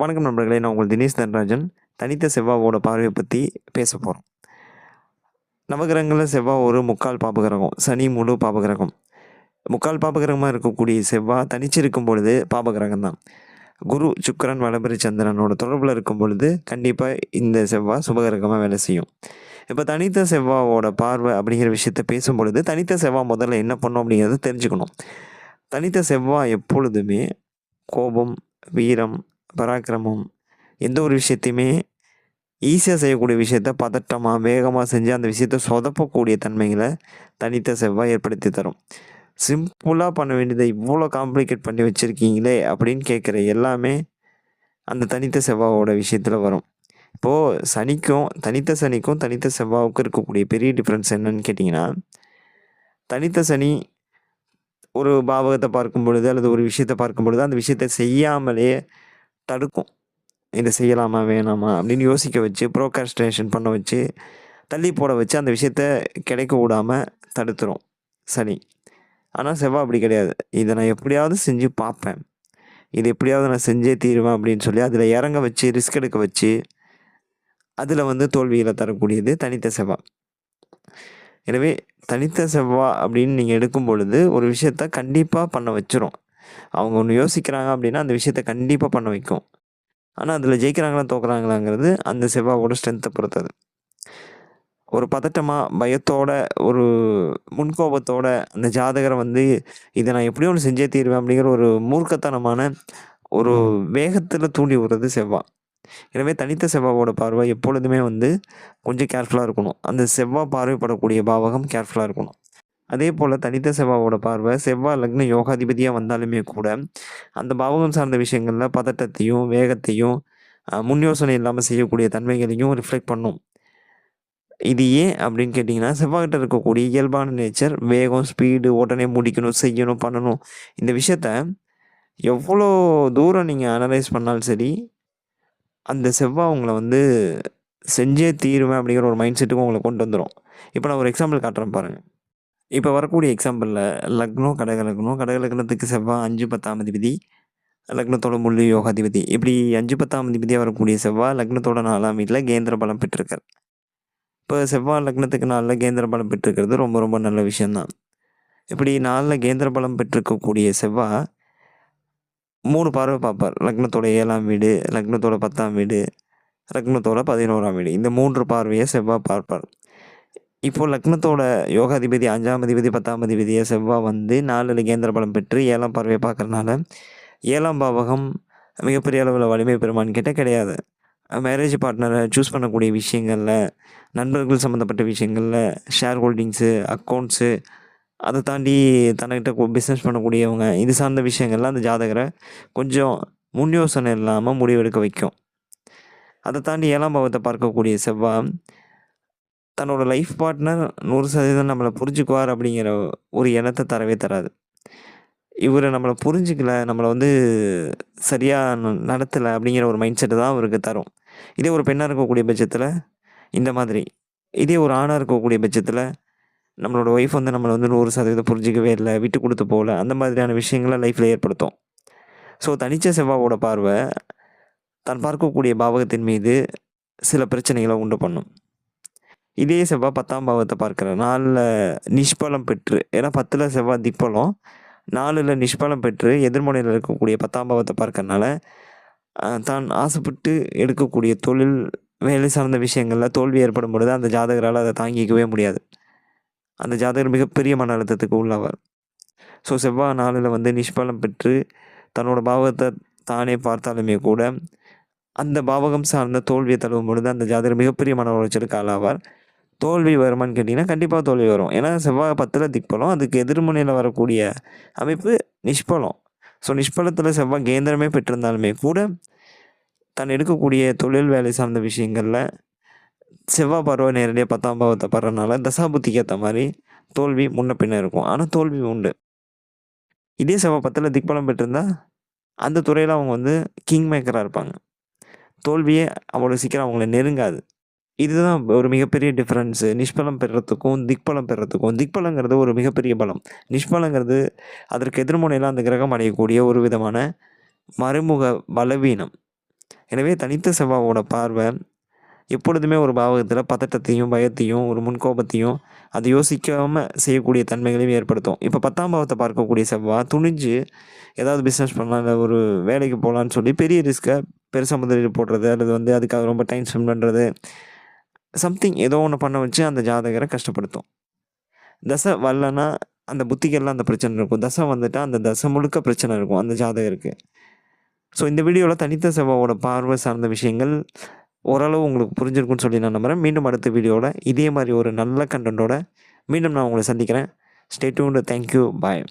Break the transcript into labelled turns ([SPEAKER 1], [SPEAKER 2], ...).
[SPEAKER 1] வணக்கம் நண்பர்களே நான் உங்கள் தினேஷ் தன்ராஜன். தனித்த செவ்வாவோட பார்வையை பற்றி பேச போகிறோம் நவகிரகங்களில் செவ்வாய் ஒரு முக்கால் பாபகிரகம் சனி முழு பாபகிரகம். முக்கால் பாபகிரகமாக இருக்கக்கூடிய செவ்வாய் தனிச்சிருக்கும் பொழுது பாபகிரகம் தான் குரு சுக்கரன் வளபரி சந்திரனோட தொடர்பில் இருக்கும் பொழுது கண்டிப்பாக இந்த செவ்வாய் சுபகிரகமாக வேலை செய்யும். இப்போ தனித்த செவ்வாவோட பார்வை அப்படிங்கிற விஷயத்த பேசும் பொழுது தனித்த செவ்வாய் முதல்ல என்ன பண்ணும் அப்படிங்கிறத தெரிஞ்சுக்கணும். தனித்த செவ்வாய் எப்பொழுதுமே கோபம் வீரம் பராக்கிரமம். எந்த ஒரு விஷயத்தையுமே ஈஸியாக செய்யக்கூடிய விஷயத்த பதட்டமாக வேகமாக செஞ்சு அந்த விஷயத்த சொதப்பக்கூடிய தன்மைகளை தனித்த செவ்வாய் ஏற்படுத்தி தரும். சிம்பிளாக பண்ண வேண்டியதை இவ்வளோ காம்ப்ளிகேட் பண்ணி வச்சுருக்கீங்களே அப்படின்னு கேட்குற எல்லாமே அந்த தனித்த செவ்வாவோட விஷயத்தில் வரும். இப்போது சனிக்கும் தனித்த சனிக்கும் தனித்த செவ்வாவுக்கும் இருக்கக்கூடிய பெரிய டிஃப்ரென்ஸ் என்னன்னு கேட்டிங்கன்னா தனித்த சனி ஒரு பாவகத்தை பார்க்கும் பொழுது அல்லது ஒரு விஷயத்தை பார்க்கும் பொழுது அந்த விஷயத்தை செய்யாமலே தடுக்கும். இதை செய்யலாமா வேணாமா அப்படின்னு யோசிக்க வச்சு ப்ரோகாஸ்டினேஷன் பண்ண வச்சு தள்ளி போட வச்சு அந்த விஷயத்த கிடைக்க விடாமல் தடுத்துரும். சனி ஆனால் செவ்வாய் அப்படி கிடையாது. இதை நான் எப்படியாவது செஞ்சு பார்ப்பேன். இது எப்படியாவது நான் செஞ்சே தீருவேன் அப்படின்னு சொல்லி அதில் இறங்க வச்சு ரிஸ்க் எடுக்க வச்சு அதில் வந்து தோல்வியில் தரக்கூடியது தனித்த செவ்வாய் எனவே தனித்த செவ்வாய் அப்படின்னு நீங்கள் எடுக்கும் பொழுது ஒரு விஷயத்த கண்டிப்பாக பண்ண வச்சிரும். அவங்க ஒன்று யோசிக்கிறாங்க அப்படின்னா அந்த விஷயத்த கண்டிப்பாக பண்ண வைக்கும். ஆனால் அதில் ஜெயிக்கிறாங்களா தோக்குறாங்களாங்கிறது அந்த செவ்வாவோட ஸ்ட்ரென்த்தை பொறுத்தது. ஒரு பதட்டமாக பயத்தோட ஒரு முன்கோபத்தோட அந்த ஜாதகரை வந்து இதை நான் எப்படியோ ஒன்று செஞ்சே தீருவேன் அப்படிங்கிற ஒரு மூர்க்கத்தனமான ஒரு வேகத்தில் தூண்டி விடுறது செவ்வாய் எனவே தனித்த செவ்வாவோட பார்வை எப்பொழுதுமே வந்து கொஞ்சம் கேர்ஃபுல்லாக இருக்கணும். அந்த செவ்வாய் பார்வைப்படக்கூடிய பாவகம் கேர்ஃபுல்லாக இருக்கணும். அதே போல் தனித்த செவ்வாவோட பார்வை செவ்வாய் லக்ன யோகாதிபதியாக வந்தாலுமே கூட அந்த பாவகம் சார்ந்த விஷயங்களில் பதட்டத்தையும் வேகத்தையும் முன் யோசனை இல்லாமல் செய்யக்கூடிய தன்மைகளையும் ரிஃப்ளெக்ட் பண்ணும். இது ஏன் அப்படின்னு கேட்டிங்கன்னா செவ்வாய்கிட்ட இருக்கக்கூடிய இயல்பான நேச்சர் வேகம் ஸ்பீடு உடனே முடிக்கணும் செய்யணும் பண்ணணும். இந்த விஷயத்த எவ்வளோ தூரம் நீங்கள் அனலைஸ் பண்ணாலும் சரி அந்த செவ்வாய் உங்களை வந்து செஞ்சே தீருவேன் அப்படிங்கிற ஒரு மைண்ட் செட்டுக்கு உங்களை கொண்டு வந்துடும் இப்போ நான் ஒரு எக்ஸாம்பிள் காட்டுறேன் பாருங்கள் இப்போ வரக்கூடிய எக்ஸாம்பிளில் லக்னம் கடக லக்னம் கடக லக்னத்துக்கு செவ்வாய் அஞ்சு பத்தாம் அதிபதி லக்னத்தோட முள்ளு யோகாதிபதி. இப்படி அஞ்சு பத்தாம் அதிபதியாக வரக்கூடிய செவ்வாய் லக்னத்தோட நாலாம் வீட்டில் கேந்திர பலம் பெற்றிருக்கார். இப்போ செவ்வாய் லக்னத்துக்கு நாளில் கேந்திர பலம் பெற்றிருக்கிறது ரொம்ப ரொம்ப நல்ல விஷயந்தான் இப்படி நாளில் கேந்திர பலம் பெற்றிருக்கக்கூடிய செவ்வாய் மூணு பார்வை பார்ப்பார். லக்னத்தோட ஏழாம் வீடு லக்னத்தோட பத்தாம் வீடு லக்னத்தோட பதினோராம் வீடு. இந்த மூன்று பார்வையை செவ்வாய் பார்ப்பார். இப்போது லக்னத்தோட யோகாதிபதி அஞ்சாம் அதிபதி பத்தாம் அதிபதியை செவ்வாய் வந்து நாலில் கேந்திர பலம் பெற்று ஏழாம் பார்வையை பார்க்கறனால ஏழாம் பாவகம் மிகப்பெரிய அளவில் வலிமை பெறுமான்னு கேட்டால் கிடையாது. மேரேஜ் பார்ட்னரை சூஸ் பண்ணக்கூடிய விஷயங்களில் நண்பர்கள் சம்மந்தப்பட்ட விஷயங்களில் ஷேர் ஹோல்டிங்ஸு அக்கௌண்ட்ஸு அதை தாண்டி தன்கிட்ட பிஸ்னஸ் பண்ணக்கூடியவங்க இது சார்ந்த விஷயங்கள்லாம் அந்த ஜாதகரை கொஞ்சம் முன் யோசனை இல்லாமல் முடிவெடுக்க வைக்கும். அதை தாண்டி ஏழாம் பாவத்தை பார்க்கக்கூடிய செவ்வாய் தன்னோட லைஃப் பார்ட்னர் நூறு சதவீதம் நம்மளை புரிஞ்சுக்குவார் அப்படிங்கிற ஒரு எண்ணத்தை தரவே தராது. இவர் நம்மளை புரிஞ்சிக்கல நம்மளை வந்து சரியாக நடத்தலை அப்படிங்கிற ஒரு மைண்ட் செட்டு தான் அவருக்கு தரும். இதே ஒரு பெண்ணாக இருக்கக்கூடிய பட்சத்தில் இந்த மாதிரி. இதே ஒரு ஆணாக இருக்கக்கூடிய பட்சத்தில் நம்மளோட ஒய்ஃப் வந்து நம்மளை வந்து நூறு சதவீதம் புரிஞ்சிக்கவே இல்லை விட்டு கொடுத்து போகல அந்த மாதிரியான விஷயங்களை லைஃப்பில் ஏற்படுத்தும். ஸோ தனிச்ச செவ்வாவோட பார்வை தான் பார்க்கக்கூடிய பாவகத்தின் மீது சில பிரச்சனைகளை உண்டு பண்ணும். இதே செவ்வாய் பத்தாம் பாவத்தை பார்க்குற நாலில் நிஷ்பலம் பெற்று ஏன்னா பத்தில் செவ்வாய் திப்பலம் நாலில் நிஷ்பலம் பெற்று எதிர்மனையில் இருக்கக்கூடிய பத்தாம் பாவத்தை பார்க்கறனால தான் ஆசைப்பட்டு எடுக்கக்கூடிய தொழில் வேலை சார்ந்த விஷயங்களில் தோல்வி ஏற்படும் பொழுது அந்த ஜாதகரால் அதை தாங்கிக்கவே முடியாது. அந்த ஜாதகர் மிகப்பெரிய மன அழுத்தத்துக்கு உள்ளாவார். ஸோ செவ்வாய் நாளில் வந்து நிஷ்பலம் பெற்று தன்னோட பாவகத்தை தானே பார்த்தாலுமே கூட அந்த பாவகம் சார்ந்த தோல்வியை தழுவும் பொழுது அந்த ஜாதகர் மிகப்பெரிய மன உளைச்சலுக்கு ஆளாவார். தோல்வி வருமான்னு கேட்டிங்கன்னா கண்டிப்பாக தோல்வி வரும் ஏன்னா செவ்வாய் பத்தில் திக்பலம் அதுக்கு எதிர்முனையில் வரக்கூடிய அமைப்பு நிஷ்பலம். ஸோ நிஷ்பலத்தில் செவ்வாய் கேந்திரமே பெற்றிருந்தாலுமே கூட தான் எடுக்கக்கூடிய தொழில் வேலை சார்ந்த விஷயங்களில் செவ்வாய் பருவ நேரடியாக பத்தாம் பாவத்தை படுறதுனால தசாபுத்திக்கு ஏற்ற மாதிரி தோல்வி முன்ன பின்ன இருக்கும். ஆனால் தோல்வி உண்டு. இதே செவ்வாய் பத்தில் திக்பலம் பெற்றிருந்தால் அந்த துறையில் அவங்க வந்து கிங் மேக்கராக இருப்பாங்க. தோல்வியே அவ்வளோ சீக்கிரம் அவங்கள நெருங்காது. இதுதான் ஒரு மிகப்பெரிய டிஃப்ரென்ஸு நிஷ்பலம் பெறுறதுக்கும் திக்பலம் பெறுறதுக்கும். திக்பலங்கிறது ஒரு மிகப்பெரிய பலம். நிஷ்பலங்கிறது அதற்கு எதிர்முனையில் அந்த கிரகம் அடையக்கூடிய ஒரு விதமான மறைமுக பலவீனம். எனவே தனித்த செவ்வாவோட பார்வை எப்பொழுதுமே ஒரு பாவகத்தில் பதட்டத்தையும் பயத்தையும் ஒரு முன்கோபத்தையும் அதை யோசிக்காமல் செய்யக்கூடிய தன்மைகளையும் ஏற்படுத்தும். இப்போ பத்தாம் பாவத்தை பார்க்கக்கூடிய செவ்வாய் துணிஞ்சு ஏதாவது பிஸ்னஸ் பண்ணலாம் இல்லை ஒரு வேலைக்கு போகலான்னு சொல்லி பெரிய ரிஸ்க்கை பெருசாக முதலீடு போடுறது அல்லது வந்து அதுக்காக ரொம்ப டைம் ஸ்பெண்ட் பண்ணுறது சம்திங் ஏதோ ஒன்று பண்ண வச்சு அந்த ஜாதகரை கஷ்டப்படுத்தும். தசை வரலன்னா அந்த புத்திகள்லாம் அந்த பிரச்சனை இருக்கும். தசை வந்துட்டால் அந்த தசை முழுக்க பிரச்சனை இருக்கும் அந்த ஜாதகருக்கு. ஸோ இந்த வீடியோவில் தனித்த செவ்வாவோட பார்வை சார்ந்த விஷயங்கள் ஓரளவு உங்களுக்கு புரிஞ்சிருக்குன்னு சொல்லி நான் நம்புகிறேன் மீண்டும் அடுத்த வீடியோவில் இதே மாதிரி ஒரு நல்ல கண்டென்ட்டோட மீண்டும் நான் உங்களை சந்திக்கிறேன். Stay டூண்டு thank you bye